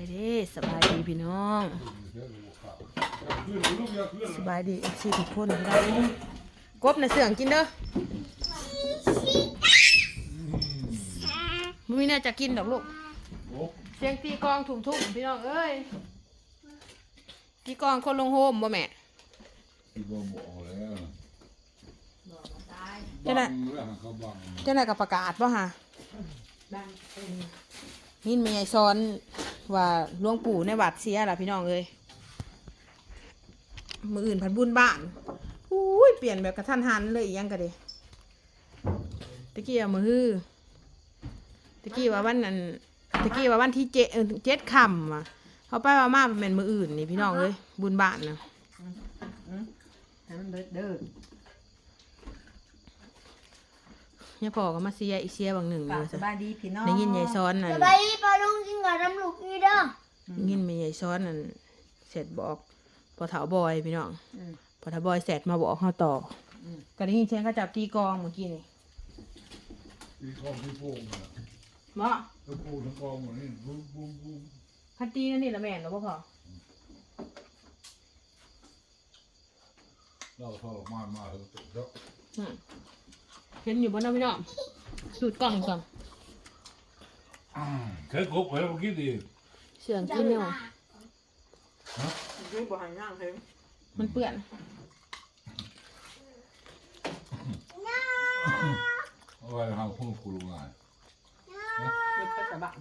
ายดีสบายดีพี่น้องสบายดีเอฟซีทุกคนได้กบในะเสื่องกินเด้อมึงมีน่าจะกินดอกลูกเสียงตีกลองถุ่มๆพี่น้องเอ้ยตีกลองคนลงโฮมบ่แม่ที่บ่บอกแล้วจะได้บังเรื่องเขาบังจะได้กับประกาศบ่ฮะนี่มีไอซ้อน ว่าหลวงปู่ในวัดเสียล่ะพี่น้องเอ้ยมืออื่นพันบุญบ้านอุ้ยเปลี่ยนแบบกระทันหันเลยอีหยังกะเดตะกี้เอามือฮือตะกี้ว่าวันนั้นตะกี้ว่าวันที่เจ็ดเออเจ็ดคำอะเขาไปว่ามาเป็นมืออื่นนี่พี่น้องเอ้ยบุญบ้านนะให้มันเบิดเด้อ เนี่ยพอก็มาเสียอีกเสียบางหนึ่งฝากเลยสบายดีพี่น้องได้ยินยายซ้อนนั่นสบายดีปลาลุงกินกับน้ำลูกนี่เด้อได้ยินแม่ยายซ้อนนั่นเสร็จบอกพอเถาบอยพี่น้องอืม พอเถาบอยเสร็จมาบอกเขาต่ออม ก็ได้ยินเสียงเขาจับตีกลองเมื่อกี้นี่ที่กองที่โป่งน่ะเนาะทั้งปูทั้งกองหมดนี่บุ้มบุ้มบุ้มคันตีนั่นนี่ละแม่นหรือเปล่าพอเราทรมานมาเถอะเจ้าอืม เห็นอยู่บนนั้นพี่น้องสูดกล่องก่อนเคยกบไปแล้วเมื่อกี้ดีเสียงกินเนี่ยว่ะยืมบ่ให้ย่างเพิ่นมันเปื้อนเอาไว้ทำพุ่งกูลงงานนึกก็สบาย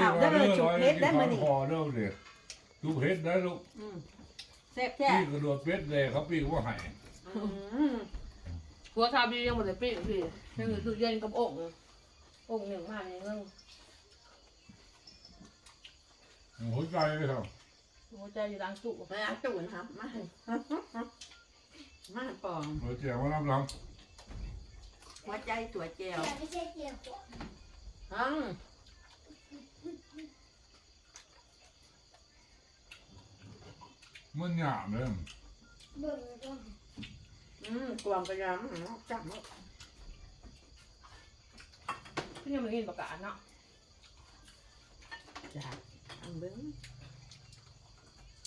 เอาได้เลยชุบเฮ็ดได้มื้อนี้ พอเด้อเด็กชุบเฮ็ดได้ลูกอืมแซ่บแท้พี่กระโดดเป็ดเลยเขาปีกว่าไห้อืมหัวคาบียังหมดเลยปีพี่ยังอยู่ตู้เย็นกับโอ่งเลยโอ่งหนึ่งมาอย่างเงี้ยหัวใจเลยครับหัวใจอยู่ดังตู้มาล้างตู้นะครับ มามาปองหัวใจว่าน้ำหลังหัวใจตัวแก้วแต่ไม่ใช่เกี่ยวฮัง มันหยาบเลยเบิ่งเลยก่อนอืมกวางกระยำจับหมดพี่ยังไม่เห็นประกาศเนาะจ้ะอันเบิ่ง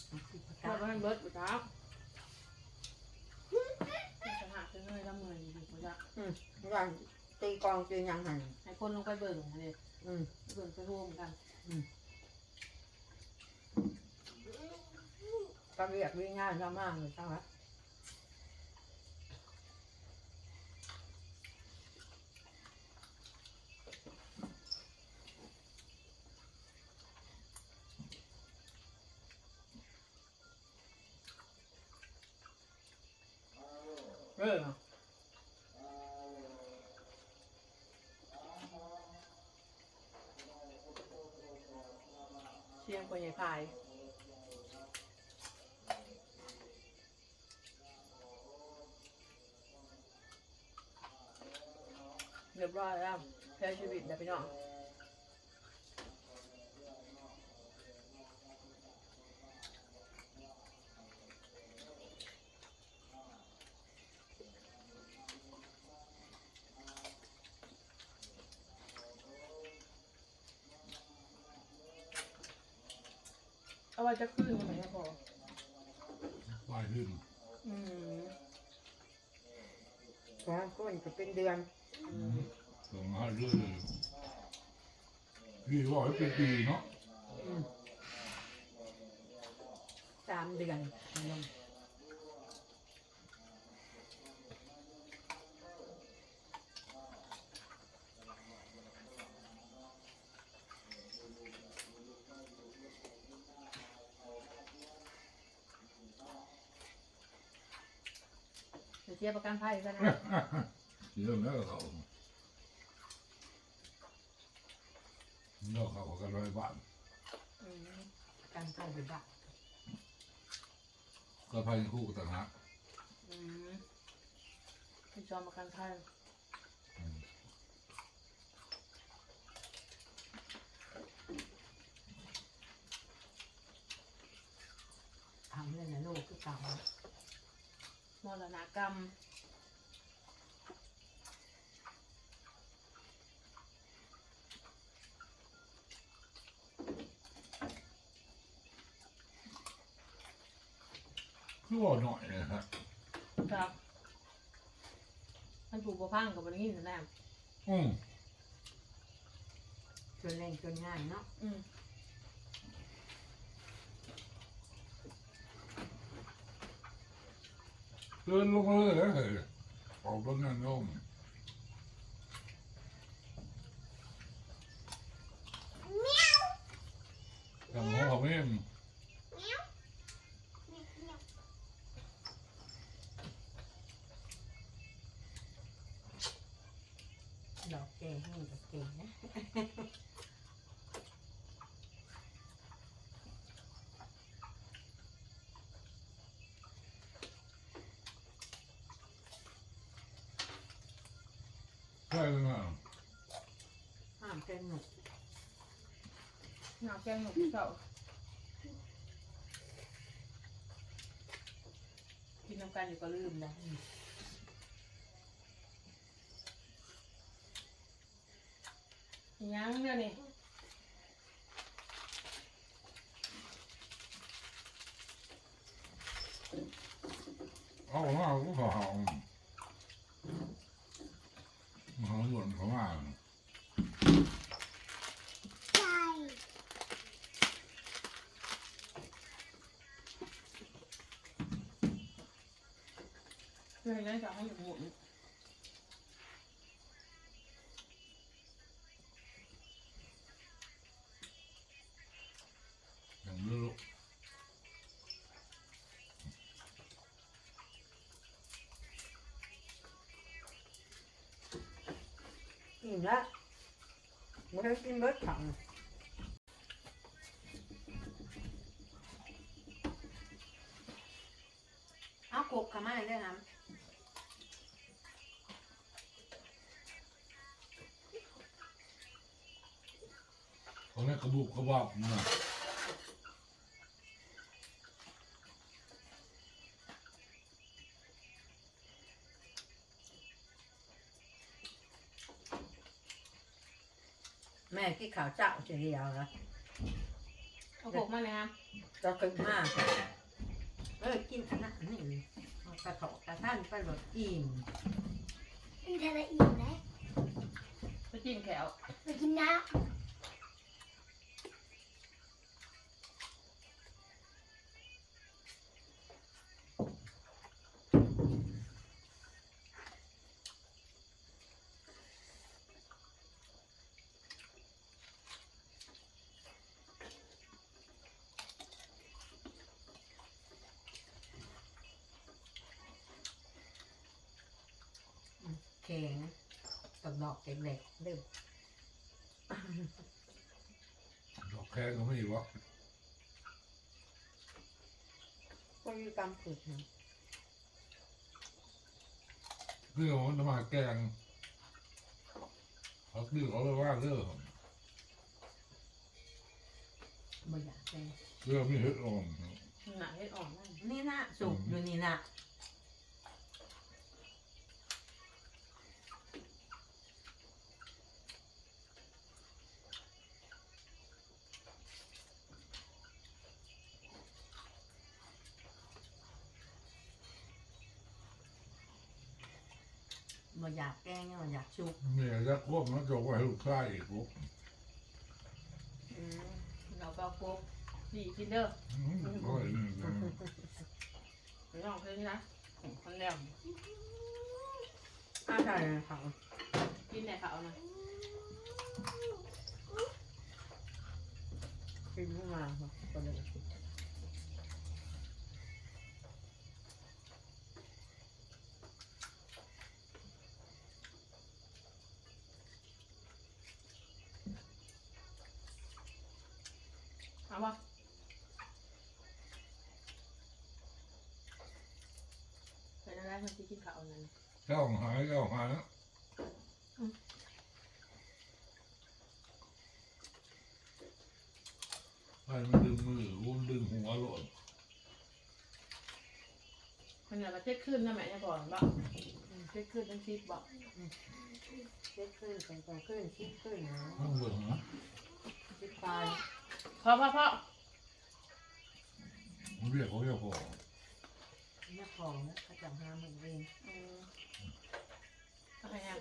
เอาสิประถ้ากาศมันเบิร์ดกูจ้าจะหาจะเงยละเมยดีกูจ้าอืมว่าตีกลองตีหยังหั่นให้คนลงไปเบิ่งเลยอืมเบิ่งไปร่วมกัน ก็เรียกวิ่งง่ายมากเลยใช่ไหมเออเชียงไปใหญ่พาย เรียบร้อยแล้วแพ้ชีวิตนะพี่น้องเอาไว้จะขึ้นไหมพอปลายขึ้นอืมก้อนก้นจะเป็นเดือน สองห้าเรื่อยเลยพี่บอกให้เป็นปีเนาะสามเดือนลงเดี๋ยวเสียประกันภัยกันนะ เสียแล้วเขาเราเขากันร้อยบาทอืมกันเข้าไปบ้านก็พายคู่ต่างหากอืมพี่จอมประกันภัยทำเรื่องนะลูกคือเก่ามรณกรรม คือว่าหน่อยนะฮะ ครับ มันปลูกบัวพังกับบริงินนั่นแหละอืมจนแรงจนง่ายเนาะอืมเดินลงมาเลยนะเฮ้ยออกต้นนั่นโน้ม เมียว ทำของเขาเอง เมียวเมียวเมียว ดอกแก ให้กับเก่งนะใช่เลยนะห้ามเป็นหนุกหนาแกงหนุกเก่ากินน้ำกันอยู่ก็ลืมแล้ว ยังเดี๋ยวนี้เอาหน้าก็เขาเอาเขาหล่นเขามาใช่เพื่อให้ได้จากให้หมุนอย่า กินละไม่ได้กินเบิดถังเอากบขามาเลยนะเขาเนี่ยกระบุกกระบอกนะ ม่ที่ข่าวเจ้าเฉลียวละเอาปลูกมาเลยครับเราขึ้นมาเออกินอันนั้นนี่เอากระเถกกระท่านไปหลดอิ่มกินทะเลอิ่มแล้วไปจิ้มแขวไปกินน้แข็ งกับดอกเด็กๆเริ่มดอกแค่ก็ไม่อยู่วะก็มีกรรมฝึกนะเรื่องมันจะมาแกงเขาดื้อเขาเลยว่าเรื่องบ่อยากแกเรื่องไม่เห็ดอ่อน หนาเฮ็ดอ่อนนั่นนี่นะสุกอยู่นี่นะ บ่อยากแกงเนี่ยบ่อยากชุบเมียจะควบมันจะไว้ให้ลูกชายอีกลูกอืมเราก็เอาปลูกดีกินเด้ออืมก็เลยนี่นะไปลองเพลงนะคนแรกอ้าใช่เลยเขากินไหนเขานะกินเข้ามาคนเลย เอาปะเป็นอะไรมันที่กินเขานั่นเจ้าหายเจ้าหายนะไอ้มันดึงมือวุ้นดึงหัวหล่นมันอยากมาเช็ดขึ้นนะแม่จะบอกบอกเช็ดขึ้นต้องชีพบอกเช็ดขึ้นเป็นตัวขึ้นชิดขึ้นนะต้องเบิ่งนะชิดปลาย พอพอพอมันเรียกเขาเรียกพอของนะเขาจับหาเหมือนเองอืมอะไรอะ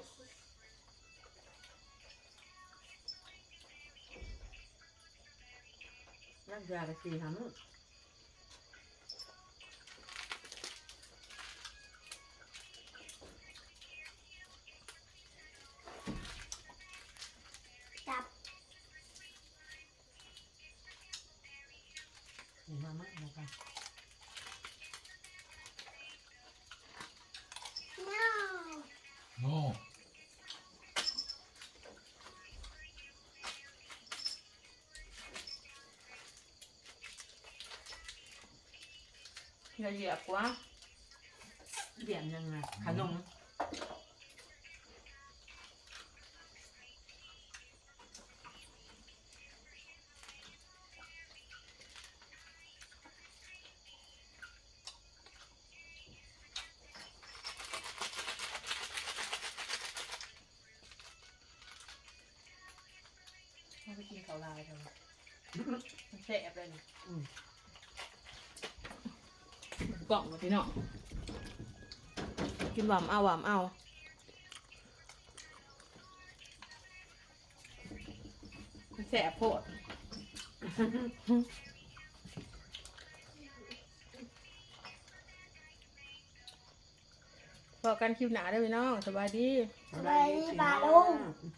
รักยาไปสี่หามือ อย่าเหยียบวะเรียนยังไงขนมไม่ไปกินข้าวลายเถอะมันแสบเลยนะอืม กล่องมาพี่น้องกินหวามเอาหวามเอามันแสบโพดพอกันคลิปหนาได้อพี่น้องสบายดี สบายดีป่าลุงอืม